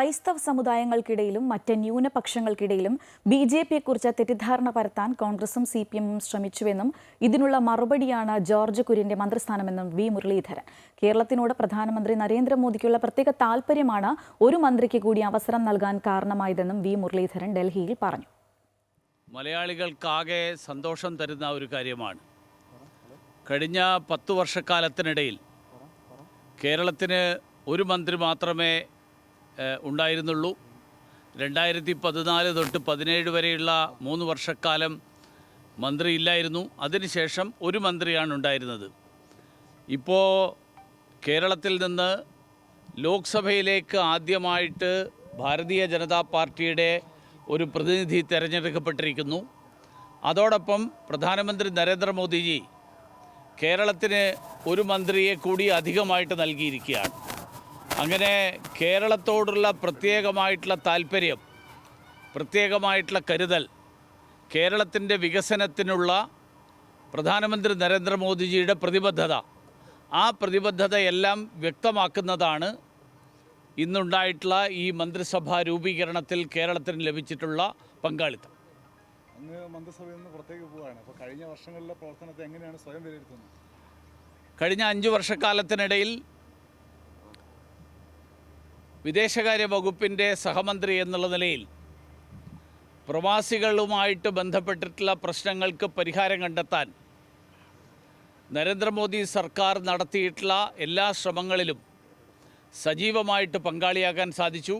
ക്രൈസ്തവ സമുദായങ്ങൾക്കിടയിലും മറ്റ് ന്യൂനപക്ഷങ്ങൾക്കിടയിലും B J പിയെക്കുറിച്ച് തെറ്റിദ്ധാരണ പരത്താൻ കോൺഗ്രസും സി പി എമ്മും ശ്രമിച്ചുവെന്നും ഇതിനുള്ള മറുപടിയാണ് ജോർജ് കുര്യന്റെ മന്ത്രിസ്ഥാനമെന്നും വി മുരളീധരൻ. കേരളത്തിനോട് പ്രധാനമന്ത്രി നരേന്ദ്രമോദിക്കുള്ള പ്രത്യേക താൽപ്പര്യമാണ് ഒരു മന്ത്രിക്ക് കൂടി അവസരം നൽകാൻ കാരണമായതെന്നും വി മുരളീധരൻ ഡൽഹിയിൽ പറഞ്ഞു. മലയാളികൾക്കാകെ സന്തോഷം തരുന്ന ഒരു കാര്യമാണ്. കഴിഞ്ഞ പത്തു വർഷക്കാലത്തിനിടയിൽ കേരളത്തിന് ഒരു മന്ത്രി മാത്രമേ ഉണ്ടായിരുന്നുള്ളൂ. രണ്ടായിരത്തി പതിനാല് തൊട്ട് പതിനേഴ് വരെയുള്ള മൂന്ന് വർഷക്കാലം മന്ത്രി ഇല്ലായിരുന്നു. അതിനുശേഷം ഒരു മന്ത്രിയാണ് ഉണ്ടായിരുന്നത്. ഇപ്പോൾ കേരളത്തിൽ നിന്ന് ലോക്സഭയിലേക്ക് ആദ്യമായിട്ട് ഭാരതീയ ജനതാ പാർട്ടിയുടെ ഒരു പ്രതിനിധി തിരഞ്ഞെടുക്കപ്പെട്ടിരിക്കുന്നു. അതോടൊപ്പം പ്രധാനമന്ത്രി നരേന്ദ്രമോദിജി കേരളത്തിന് ഒരു മന്ത്രിയെ കൂടി അധികമായിട്ട് നൽകിയിരിക്കുകയാണ്. അങ്ങനെ കേരളത്തോടുള്ള പ്രത്യേകമായിട്ടുള്ള താല്പര്യം പ്രത്യേകമായിട്ടുള്ള കരുതൽ കേരളത്തിന്റെ വികസനത്തിനുള്ള പ്രധാനമന്ത്രി നരേന്ദ്രമോദിജിയുടെ പ്രതിബദ്ധത ആ പ്രതിബദ്ധതയെല്ലാം വ്യക്തമാക്കുന്നതാണ് ഇന്നുണ്ടായിട്ടുള്ള ഈ മന്ത്രിസഭാ രൂപീകരണത്തിൽ കേരളത്തിന് ലഭിച്ചിട്ടുള്ള പങ്കാളിത്തം. അങ്ങ് മന്ത്രിസഭയിൽ നിന്ന് പുറത്തേക്ക് പോവുകയാണ്. അപ്പോൾ കഴിഞ്ഞ വർഷങ്ങളിലെ പ്രവർത്തനത്തെ എങ്ങനെയാണ് സ്വയം വിലയിരുത്തുന്നത്? കഴിഞ്ഞ അഞ്ച് വർഷക്കാലത്തിനിടയിൽ വിദേശകാര്യ വകുപ്പിന്റെ സഹമന്ത്രി എന്നുള്ള നിലയിൽ പ്രവാസികളുമായിട്ട് ബന്ധപ്പെട്ടിട്ടുള്ള പ്രശ്നങ്ങൾക്ക് പരിഹാരം കണ്ടെത്താൻ നരേന്ദ്രമോദി സർക്കാർ നടത്തിയിട്ടുള്ള എല്ലാ ശ്രമങ്ങളിലും സജീവമായിട്ട് പങ്കാളിയാകാൻ സാധിച്ചു.